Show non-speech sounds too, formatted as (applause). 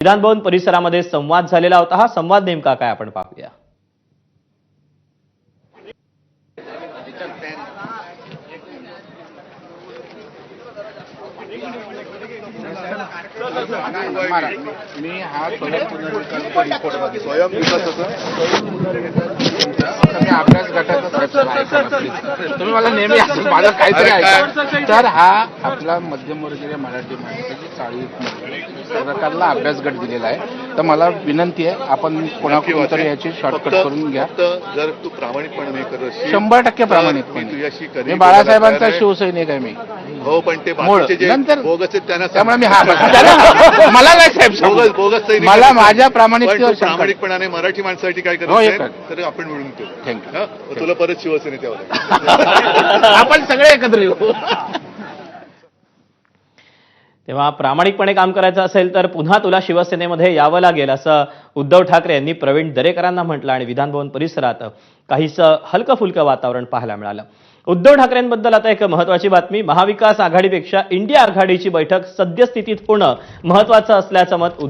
विधानभवन परिसरामध्ये संवाद झालेला होता. हा संवाद नेमका काय आपण पाहूया. मी हा स्वयं तुम्ही मला नेहमी असं माझं काहीतरी ऐका. तर हा आपला मध्यमवर्गीय मराठी माणसाची चाळीस प्रकारला अभ्यास गट दिलेला आहे. तर मला विनंती आहे आपण कोणाकडून तरी याची शॉर्टकट करून घ्या. जर तू प्रामाणिकपणे शंभर टक्के तर प्रामाणिकपणे. मी बाळासाहेबांचा. शिवसैनिक आहे मी. हो पण ते मूळ. बाकीचे जे नंतर- बोगस आहेत त्यांना त्यामुळे मी हा (laughs) मला नाही साहेब सांगू. बोगस बोगस सैनिक मला. माझ्या पण प्रामाणिकतेवर तू शंका आहे. प्रामाणिकपणाने मराठी माणसासाठी काय करत हो. तर आपण मिळून Thank you. तुला परत शिवसेनेत यावं लागेल (laughs) आपण सगळे एकत्र येऊ तेव्हा प्रामाणिकपणे काम करायचं असेल तर पुन्हा तुला शिवसेनेमध्ये यावं लागेल असं उद्धव ठाकरे यांनी प्रवीण दरेकरांना म्हटलं आणि विधानभवन परिसरात काहीसं हलकं फुलकं वातावरण पाहायला मिळालं उद्धव ठाकरेंबद्दल आता एक महत्वाची बातमी. महाविकास आघाडीपेक्षा इंडिया आघाडीची बैठक सद्यस्थितीत होणं महत्वाचं असल्याचं मत